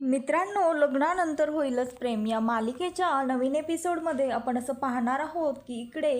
मित्रांनो लग्नानंतर होईलच प्रेम. या मालिकेच्या नवीन एपिसोडमध्ये आपण असं पाहणार आहोत की इकडे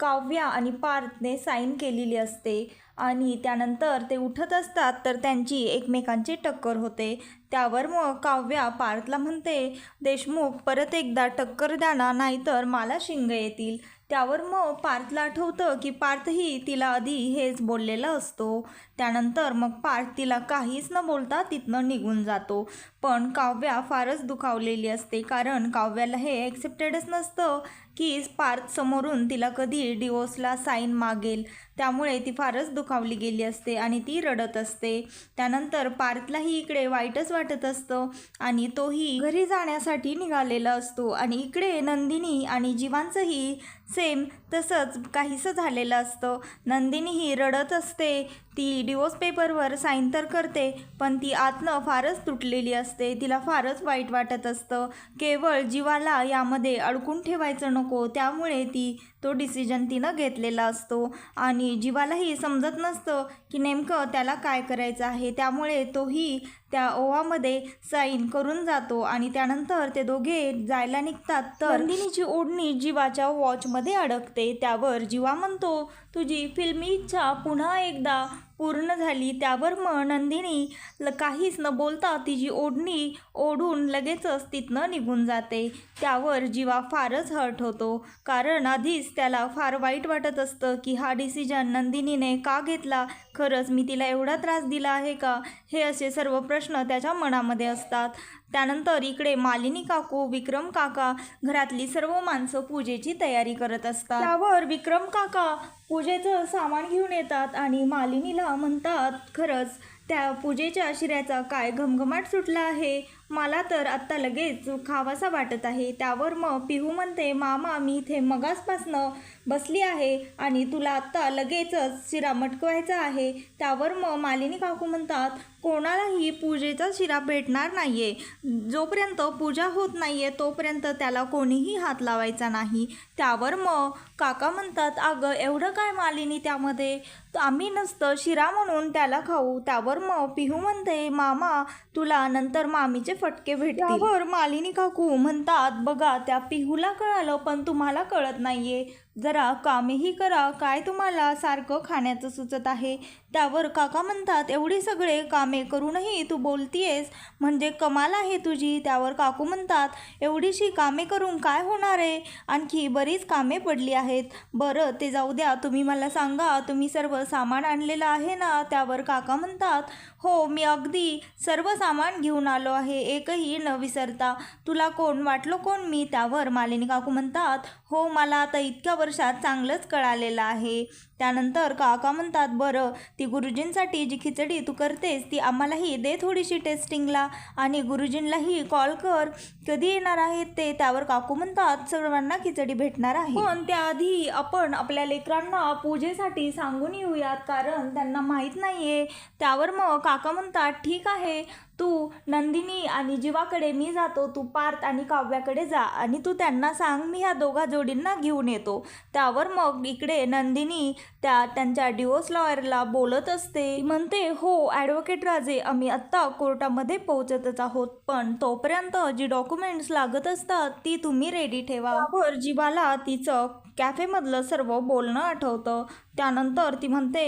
काव्या आणि पार्थने साईन केलेली असते आणि त्यानंतर ते उठत असतात तर त्यांची एकमेकांची टक्कर होते. त्यावर मग काव्या पार्थला म्हणते देशमुख परत एकदा टक्कर द्या ना नाहीतर मला शिंग येतील. त्यावर मग पार्थला आठवतं की पार्थही तिला आधी हेच बोललेला असतो. त्यानंतर मग पार्थ तिला काहीच न बोलता तिथनं निघून जातो. पण काव्या फारच दुखावलेली असते कारण काव्याला हे ॲक्सेप्टेडच नसतं. की पार्थ समोरून तिला कधी डिवोर्सला साईन मागेल. त्यामुळे ती फारच दुखावली गेली असते आणि ती रडत असते. त्यानंतर पार्थलाही इकडे वाईटच वाटत असतं आणि तोही घरी जाण्यासाठी निघालेला असतो आणि इकडे नंदिनी आणि जीवांचंही सेम तसंच काहीसं झालेलं असतं. नंदिनी ही रडत असते ती डिवोर्स पेपरवर साईन तर करते पण ती आतनं फारच तुटलेली असते तिला फारच वाईट वाटत असतं. केवळ जीवाला यामध्ये अडकून ठेवायचं नको त्यामुळे ती तो डिसिजन तिनं घेतलेला असतो. आणि जीवालाही समजत नसतं की नेमकं त्याला काय करायचं आहे. त्यामुळे तोही त्या ओवामध्ये साईन करून जातो आणि त्यानंतर ते दोघे जायला निघतात. तर नंदिनीची ओढणी जीवाच्या वॉचमध्ये अडकते. त्यावर जीवा म्हणतो तुझी फिल्मी इच्छा पुन्हा एकदा पूर्ण झाली. त्यावर मग नंदिनी ल काहीच न बोलता तिची ओढणी ओढून लगेचच तिथनं निघून जाते. त्यावर जीवा फारच हर्ट होतो. कारण आधीच त्याला फार वाईट वाटत असतं की हा डिसिजन नंदिनीने का घेतला? खरंच मी तिला एवढा त्रास दिला आहे का? हे असे सर्व प्रश्न त्याच्या मनामध्ये असतात. त्यानंतर इकडे मालिनी काकू विक्रम काका घरातली सर्व माणसं पूजेची तयारी करत असतात. त्यावर विक्रम काका पूजेचं सामान घेऊन येतात आणि मालिनीला म्हणतात खरंच त्या पूजेच्या शिऱ्याचा काय घमघमाट सुटला आहे. मला तर आत्ता लगेच खावासा वाटत आहे. त्यावर मग पिहू म्हणते मामा मी इथे मगासपासनं बसली आहे आणि तुला आत्ता लगेचच शिरा मटकवायचा आहे. त्यावर मग मालिनी काकू म्हणतात कोणालाही पूजेचा शिरा भेटणार नाही आहे जोपर्यंत पूजा होत नाही आहे तोपर्यंत त्याला कोणीही हात लावायचा नाही. त्यावर मग काका म्हणतात अगं एवढं काय मालिनी त्यामध्ये? आम्ही नसतं शिरा म्हणून त्याला खाऊ. त्यावर मग पिहू म्हणते मामा तुला नंतर मामीचे फटके भेटतील. मालिनी काकू म्हणतात बघा त्या पिहूला कळालं पण तुम्हाला कळत नाहीये. जरा कामेही करा काय तुम्हाला सारखं खाण्याचं सुचत आहे? त्यावर काका म्हणतात एवढी सगळे कामे करूनही तू बोलतीयेस म्हणजे कमाल आहे तुझी. त्यावर काकू म्हणतात एवढीशी कामे करून काय होणार आहे? आणखी बरीच कामे पडली आहेत. बरं ते जाऊ द्या तुम्ही मला सांगा तुम्ही सर्व सामान आणलेलं आहे ना? त्यावर काका म्हणतात हो मी अगदी सर्व सामान घेऊन आलो आहे एकही न विसरता. तुला कोण वाटलो कोण? मी. त्यावर मालिनी काकू म्हणतात हो मला आता इतक्या वर्षात चांगलंच कळालेलं आहे. त्यानंतर काका म्हणतात बरं ती गुरुजींसाठी जी खिचडी तू करतेस ती आम्हालाही दे थोडीशी टेस्टिंगला आणि गुरुजींलाही कॉल कर. कधी येणार आहेत ते? त्यावर काकू म्हणतात सर्वांना खिचडी भेटणार आहे. पण त्याआधी आपण आपल्या लेकरांना पूजेसाठी सांगून येऊयात कारण त्यांना माहीत नाही आहे त्यावर मग काका म्हणतात ठीक आहे. तू नंदिनी आणि जीवाकडे मी जातो तू पार्थ आणि काव्याकडे जा आणि तू त्यांना सांग मी ह्या दोघा जोडींना घेऊन येतो. त्यावर मग इकडे नंदिनी त्या त्यांच्या डिवोर्स लॉयरला बोलत असते. म्हणते हो ॲडव्होकेट राजे आम्ही आत्ता कोर्टामध्ये पोहोचतच आहोत पण तोपर्यंत जी डॉक्युमेंट्स लागत असतात ती तुम्ही रेडी ठेवा. जीवाला तिचं कॅफेमधलं सर्व बोलणं आठवतं. त्यानंतर ती म्हणते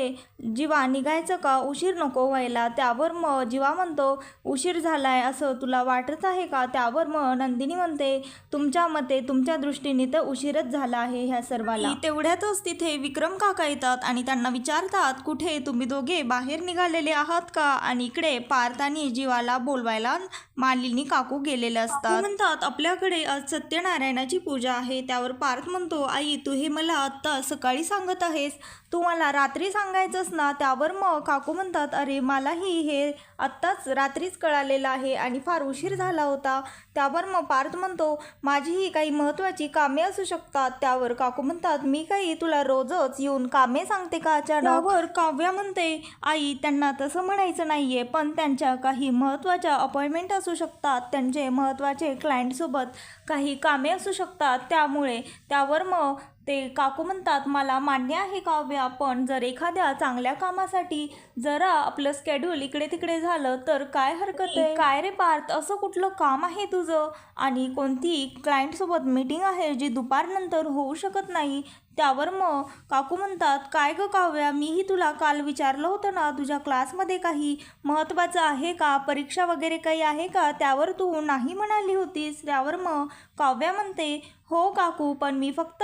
जीवा निघायचं का? उशीर नको व्हायला. त्यावर मग जीवा म्हणतो उशीर झालाय असं तुला वाटत आहे का? त्यावर मग नंदिनी म्हणते तुमच्या मते तुमच्या दृष्टीने तर उशीरच झाला आहे ह्या सर्वाला. तेवढ्यातच तिथे विक्रम काका येतात आणि त्यांना विचारतात कुठे? तुम्ही दोघे बाहेर निघालेले आहात का? आणि इकडे पार्थ आणि जीवाला बोलवायला मालिनी काकू गेलेले असतात. म्हणतात आपल्याकडे आज सत्यनारायणाची पूजा आहे. त्यावर पार्थ म्हणतो आई तू हे मला आत्ता सकाळी सांगत आहेस. तू मला रात्री सांगायचंस ना त्यावर मग काकू म्हणतात अरे मलाही हे आत्ताच रात्रीच कळालेलं आहे. आणि फार उशीर झाला होता. त्यावर मग पार्थ म्हणतो माझीही काही महत्त्वाची कामे असू शकतात. त्यावर काकू म्हणतात मी काही तुला रोजच येऊन कामे सांगते का अचानक? त्यावर काव्या म्हणते आई त्यांना तसं म्हणायचं नाहीये पण त्यांच्या काही महत्त्वाच्या अपॉइंटमेंट असू शकतात. त्यांचे महत्त्वाचे क्लायंटसोबत काही कामे असू शकतात. त्यामुळे त्यावर मग ते काकू म्हणतात मला मान्य आहे काव्या पण जर एखाद्या चांगल्या कामासाठी जरा आपलं स्केड्यूल इकडे तिकडे झालं तर काय हरकत आहे? काय रे पार्थ असं कुठलं काम आहे तुझं? आणि कोणती क्लायंटसोबत मीटिंग आहे जी दुपारनंतर होऊ शकत नाही? त्यावर मग काकू म्हणतात काय ग काव्या मीही तुला काल विचारलं होतं ना तुझ्या क्लासमध्ये काही महत्त्वाचं आहे का? परीक्षा वगैरे काही आहे का? त्यावर तू नाही म्हणाली होतीस? त्यावर मग काव्या म्हणते हो काकू पण मी फक्त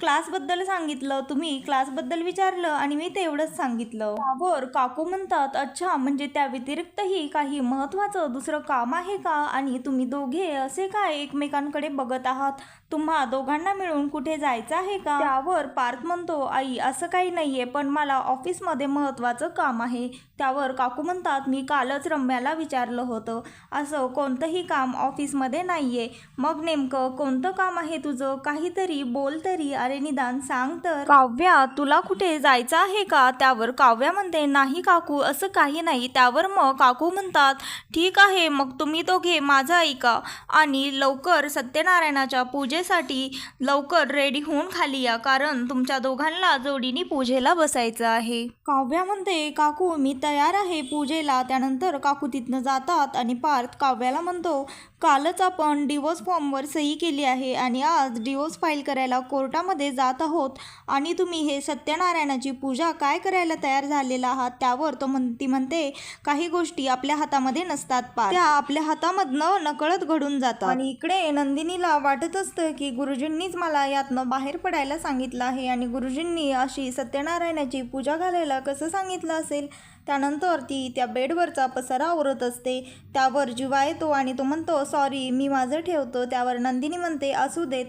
क्लासबद्दल सांगितलं. तुम्ही क्लासबद्दल विचारलं आणि मी तेवढंच सांगितलं. त्यावर काकू म्हणतात अच्छा म्हणजे त्या व्यतिरिक्तही काही महत्त्वाचं दुसरं काम आहे का? आणि तुम्ही दोघे असे काय एकमेकांकडे बघत आहात? तुम्हा दोघांना मिळून कुठे जायचं आहे का? त्यावर पार्थ म्हणतो आई असं काही नाहीये पण मला ऑफिसमध्ये महत्त्वाचं काम आहे. त्यावर काकू म्हणतात मी कालच रम्याला विचारलं होतं. असं कोणतंही काम ऑफिसमध्ये नाहीये. मग नेमकं कोणतं काम आहे तुझं काहीतरी बोल तरी. अरे निदान सांग तर. काव्या तुला कुठे जायचं आहे का? त्यावर काव्या म्हणते नाही काकू असं काही नाही. त्यावर मग काकू म्हणतात ठीक आहे मग तुम्ही दोघे माझं ऐका. आणि लवकर सत्यनारायणाच्या पूजेसाठी लवकर रेडी होऊन खाली या कारण तुमच्या दोघांना जोडीने पूजेला बसायचं आहे. काव्या म्हणते काकू मी तयार आहे पूजेला. त्यानंतर काकू तिथनं जातात आणि पार्थ काव्याला म्हणतो कालच आपण डिवोर्स फॉर्मवर सही केली आहे आणि आज डिवोर्स फाईल करायला कोर्टामध्ये जात आहोत. आणि तुम्ही हे सत्यनारायणाची पूजा काय करायला तयार झालेला आहात त्यावर तो म्हण ती म्हणते काही गोष्टी आपल्या हातामध्ये नसतात पा त्या आपल्या हातामधनं नकळत घडून जातात. आणि इकडे नंदिनीला वाटत असतं की गुरुजींनीच मला यातनं बाहेर पडायला सांगितलं आहे. आणि गुरुजींनी अशी सत्यनारायणाची पूजा घालायला कसं सांगितलं असेल? त्यानंतर ती त्या बेडवरचा पसारा आवरत असते. त्यावर जिवा येतो आणि तो म्हणतो सॉरी मी माझं ठेवतो. त्यावर नंदिनी म्हणते असू देत.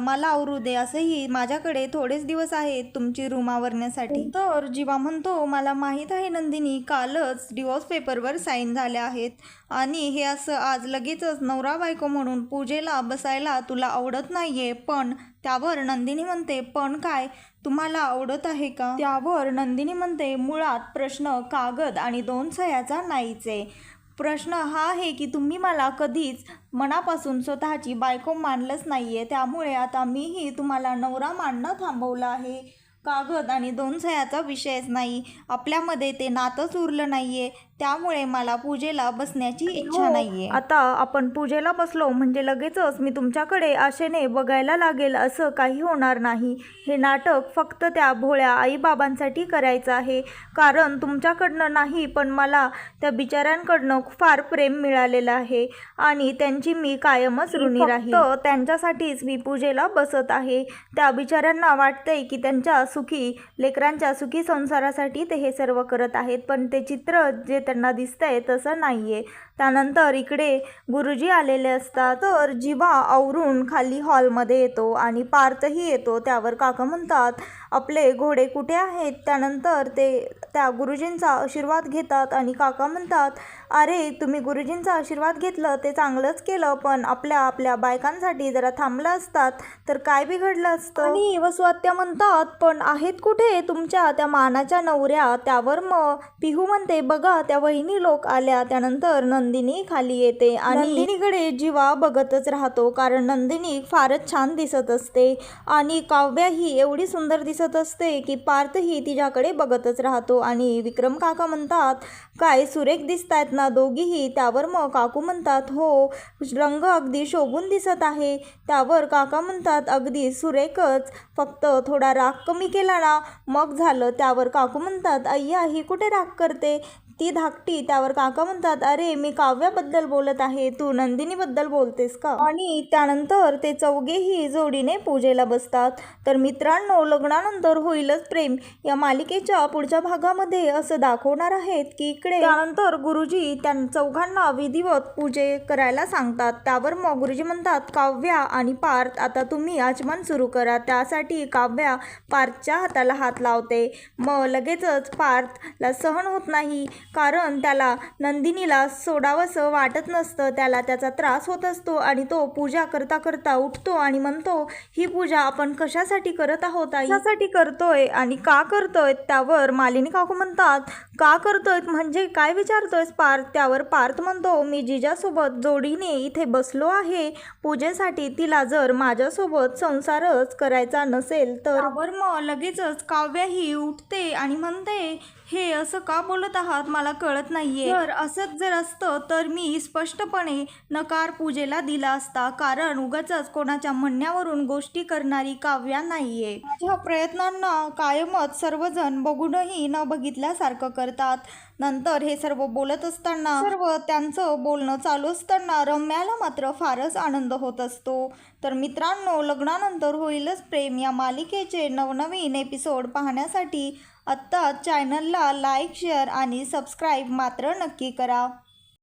मला आवरू दे असंही माझ्याकडे थोडेच दिवस आहेत तुमची रूम आवरण्यासाठी. तर जीवा म्हणतो मला माहीत आहे नंदिनी कालच डिवोर्स पेपरवर साईन झाल्या आहेत. आणि हे असं आज लगेचच नवरा बायको म्हणून पूजेला बसायला तुला आवडत नाहीये. पण त्यावर नंदिनी म्हणते पण काय? तुम्हाला आवडत आहे का? त्यावर नंदिनी म्हणते मुळात प्रश्न कागद आणि दोन सह्याचा नाहीच आहे. प्रश्न हा आहे की तुम्ही मला कधीच मनापासून स्वतःची बायको मानलंच नाही आहे त्यामुळे आता मीही तुम्हाला नवरा मानणं थांबवलं आहे. कागद आणि दोन सह्याचा विषयच नाही. आपल्यामध्ये ते नातंच उरलं नाही आहे त्यामुळे मला पूजेला बसण्याची इच्छा नाही आहे आता आपण पूजेला बसलो म्हणजे लगेचच मी तुमच्याकडे आशेने बघायला लागेल असं काही होणार नाही. हे नाटक फक्त त्या भोळ्या आईबाबांसाठी करायचं आहे. कारण तुमच्याकडनं नाही पण मला त्या बिचाऱ्यांकडनं फार प्रेम मिळालेलं आहे आणि त्यांची मी कायमच ऋणी राहील त्यांच्यासाठीच मी पूजेला बसत आहे. त्या बिचाऱ्यांना वाटतंय की त्यांच्या सुखी लेकरांच्या सुखी संसारासाठी ते हे सर्व करत आहेत. पण ते चित्र जे त्यांना दिसतंय तसं नाहीये. त्यानंतर इकडे गुरुजी आलेले असतात. तर जीवा आवरून खाली हॉलमध्ये येतो आणि पार्थही येतो. त्यावर काका म्हणतात आपले घोडे कुठे आहेत? त्यानंतर ते त्या गुरुजींचा आशीर्वाद घेतात आणि काका म्हणतात अरे तुम्ही गुरुजींचा आशीर्वाद घेतलं ते चांगलंच केलं पण आपल्या आपल्या बायकांसाठी जरा थांबलं असतात तर काय बिघडलं असतं? आणि वसुआत्या म्हणतात पण आहेत कुठे तुमच्या त्या मानाच्या नवऱ्या? त्यावर मग पिहू म्हणते बघा त्या त्या वहिनी लोक आल्या त्यानंतर नंदिनी खाली येते आणि नंदिनीकडे जीवा बघतच राहतो कारण नंदिनी फारच छान दिसत असते आणि काव्या ही एवढी सुंदर दिसत असते की पार्थही तिच्याकडे बघतच राहतो आणि विक्रम काका म्हणतात काय सुरेख दिसतायत ना दोघीही? त्यावर मग काकू म्हणतात हो रंग अगदी शोभून दिसत आहे. त्यावर काका म्हणतात अगदी सुरेखच फक्त थोडा राग कमी केला ना. मग झालं त्यावर काकू म्हणतात अय्या ही कुठे राग करते? ती धाकटी त्यावर काका म्हणतात अरे मी काव्याबद्दल बोलत आहे तू नंदिनीबद्दल बोलतेस का? आणि त्यानंतर ते चौघेही जोडीने पूजेला बसतात. तर मित्रांनो लग्नानंतर होईलच प्रेम. या मालिकेच्या पुढच्या भागामध्ये असं दाखवणार आहेत की इकडे त्यानंतर गुरुजी त्या चौघांना विधिवत पूजे करायला सांगतात. त्यावर मग गुरुजी म्हणतात काव्या आणि पार्थ आता तुम्ही आचमन सुरू करा. त्यासाठी काव्या पार्थच्या हाताला हात लावते. मग लगेचच पार्थला सहन होत नाही. कारण त्याला नंदिनीला सोडावंसं वाटत नसतं त्याला त्याचा त्रास होत असतो आणि तो पूजा करता करता उठतो आणि म्हणतो ही पूजा आपण कशासाठी करत आहोत आई? करतोय आणि का करतोय त्यावर मालिनी काकू म्हणतात का करतोय म्हणजे काय विचारतोयस पार्थ? त्यावर पार्थ म्हणतो मी जिजासोबत जोडीने इथे बसलो आहे. पूजेसाठी तिला जर माझ्यासोबत संसारच करायचा नसेल तर मग लगेचच काव्याही उठते आणि म्हणते हे असं का बोलत आहात? मला कळत नाहीये. तर असंच जर असतं तर मी स्पष्टपणे नकार पूजेला दिला असता. कारण उगाच कोणाच्या म्हणण्यावरून गोष्टी करणारी काव्या नाहीये. माझ्या प्रयत्नांना कायमच सर्वजण बघूनही न बघितल्यासारखं करतात. नंतर हे सर्व बोलत असताना सर्व त्यांचं बोलणं चालू असताना रम्याला मात्र फारच आनंद होत असतो. तर मित्रांनो लग्नानंतर होईलच प्रेम. या मालिकेचे नवनवीन एपिसोड पाहण्यासाठी आत्ता चॅनलला लाईक शेअर आणि सबस्क्राईब मात्र नक्की करा.